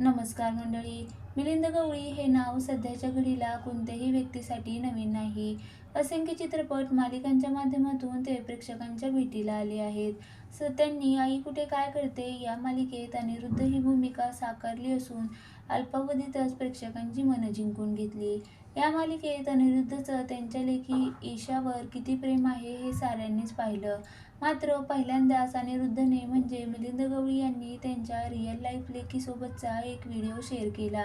नमस्कार मंडळी. मिलिंद गवळी हे नाव सध्याच्या घडीला कोणत्याही व्यक्तीसाठी नवीन नाही. असंख्य चित्रपट मालिकांच्या माध्यमातून ते प्रेक्षकांच्या भेटीला आले आहेत. स त्यांनी आई कुठे काय करते या मालिकेत अनिरुद्ध ही भूमिका साकारली असून अल्पावधीतच प्रेक्षकांची मनं जिंकून घेतली. या मालिकेत अनिरुद्धचं त्यांच्या लेखी ईशावर किती प्रेम आहे हे साऱ्यांनीच पाहिलं. मात्र पहिल्यांदाच अनिरुद्धने म्हणजे मिलिंद गवळी यांनी त्यांच्या रिअल लाईफ लेखीसोबतचा एक व्हिडिओ शेअर केला.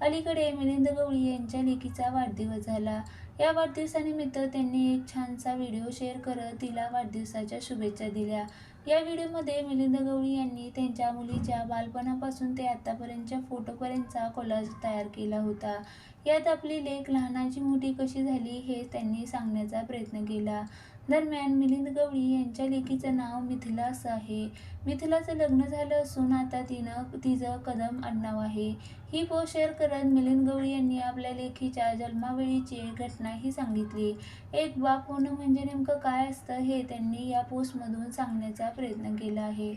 अलीकडे मिलिंद गवळी यांच्या लेकीचा वाढदिवस झाला. या वाढदिवसानिमित्त त्यांनी एक छानसा व्हिडिओ शेअर करत तिला वाढदिवसाच्या शुभेच्छा दिल्या. या व्हिडिओमध्ये मिलिंद गवळी यांनी त्यांच्या मुलीच्या बालपणापासून ते आतापर्यंतच्या फोटोपर्यंतचा कोलाज तयार केला होता. यात आपली लेख लहानाची मोठी कशी झाली हे त्यांनी सांगण्याचा प्रयत्न केला. दरम्यान मिलिंद गवळी यांच्या लेकीचं नाव मिथिला असं आहे. मिथिलाचं लग्न झालं असून आता तिनं तिचं कदम आडनाव आहे. ही पोस्ट शेअर कर करत मिलिंद गवळी यांनी आपल्या लेखीच्या जन्मावेळीची घटना ही सांगितली. एक बाप होणं म्हणजे नेमकं काय असतं हे त्यांनी या पोस्टमधून सांगण्याचा प्रयत्न केला आहे.